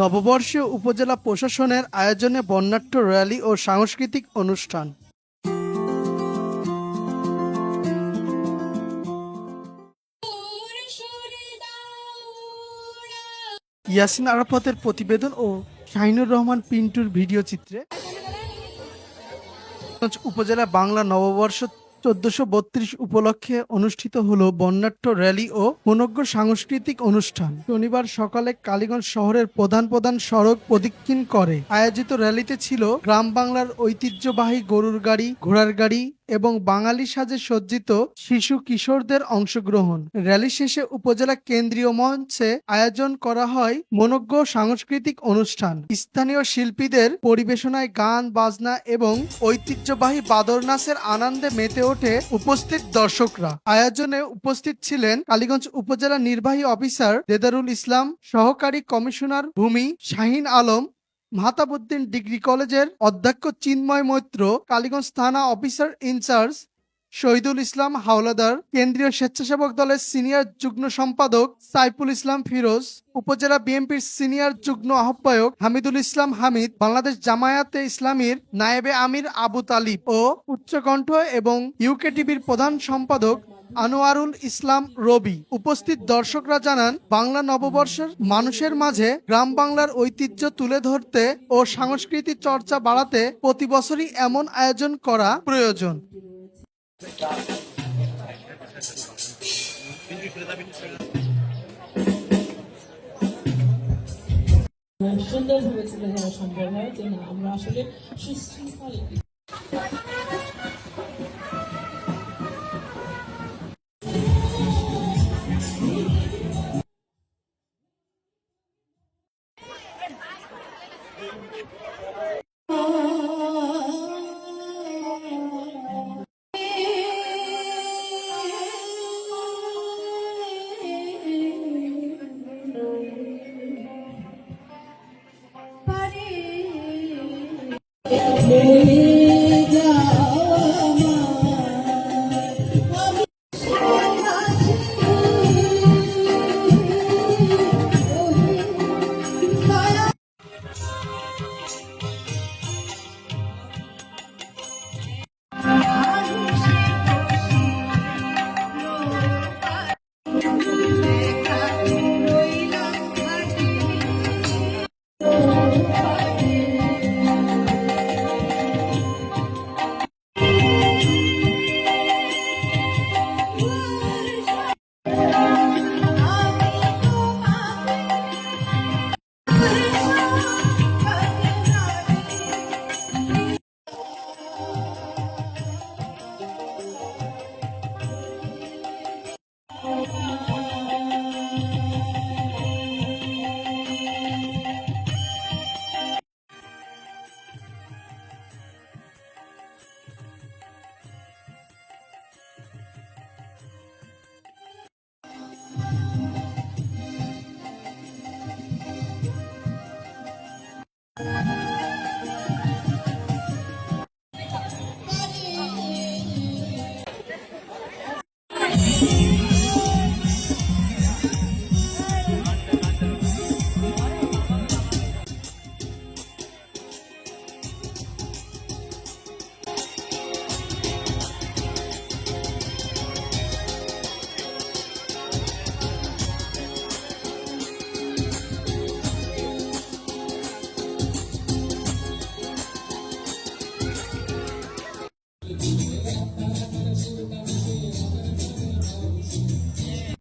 নববর্ষে উপজেলা প্রশাসনের আয়োজনে বর্ণাঢ্য র্যালি ও সাংস্কৃতিক অনুষ্ঠান। ইয়াসিন আরাফাতের প্রতিবেদন ও শাহিনুর রহমান পিন্টুর ভিডিও চিত্রে। উপজেলা বাংলা নববর্ষ চোদ্দশো বত্রিশ উপলক্ষে অনুষ্ঠিত হলো বর্ণাঢ্য র্যালি ও মনজ্ঞ সাংস্কৃতিক অনুষ্ঠান। শনিবার সকালে কালীগঞ্জ শহরের প্রধান প্রধান সড়ক প্রদক্ষিণ করে। আয়োজিত র্যালিতে ছিল গ্রাম বাংলার ঐতিহ্যবাহী গরুর গাড়ি, ঘোড়ার গাড়ি এবং বাঙালি সাজে সজ্জিত শিশু কিশোরদের অংশগ্রহণ। র্যালি শেষে উপজেলা কেন্দ্রীয় মঞ্চে আয়োজন করা হয় মনজ্ঞ সাংস্কৃতিক অনুষ্ঠান। স্থানীয় শিল্পীদের পরিবেশনায় গান, বাজনা এবং ঐতিহ্যবাহী বাদর নাচের আনন্দে মেতে ওঠে উপস্থিত দর্শকরা। আয়োজনে উপস্থিত ছিলেন কালীগঞ্জ উপজেলা নির্বাহী অফিসার দেদারুল ইসলাম, সহকারী কমিশনার ভূমি শাহিন আলম মাহতাবুদ্দিন ডিগ্রি কলেজের অধ্যক্ষ চিন্ময় মৈত্র, কালীগঞ্জ থানা officer in charge Shahidul Islam Howlader, কেন্দ্রীয় স্বেচ্ছাসেবক দলের সিনিয়র যুগ্ম সম্পাদক সাইফুল ইসলাম ফিরোজ, উপজেলা বিএনপির সিনিয়র যুগ্ম আহ্বায়ক হামিদুল ইসলাম হামিদ, বাংলাদেশ জামায়াতে ইসলামীর নায়েবে আমির আবু তালিব ও উচ্চকণ্ঠ এবং ইউকে টিভির প্রধান সম্পাদক আনোয়ারুল ইসলাম রবি। উপস্থিত দর্শকরা জানান, বাংলা নববর্ষের মানুষের মাঝে গ্রাম বাংলার ঐতিহ্য তুলে ধরতে ও সাংস্কৃতিক চর্চা বাড়াতে প্রতি বছরই এমন আয়োজন করা প্রয়োজন। সুন্দরভাবে তুলে সম্ভব হয় যে না, আমরা আসলে সুশৃঙ্খল Hey.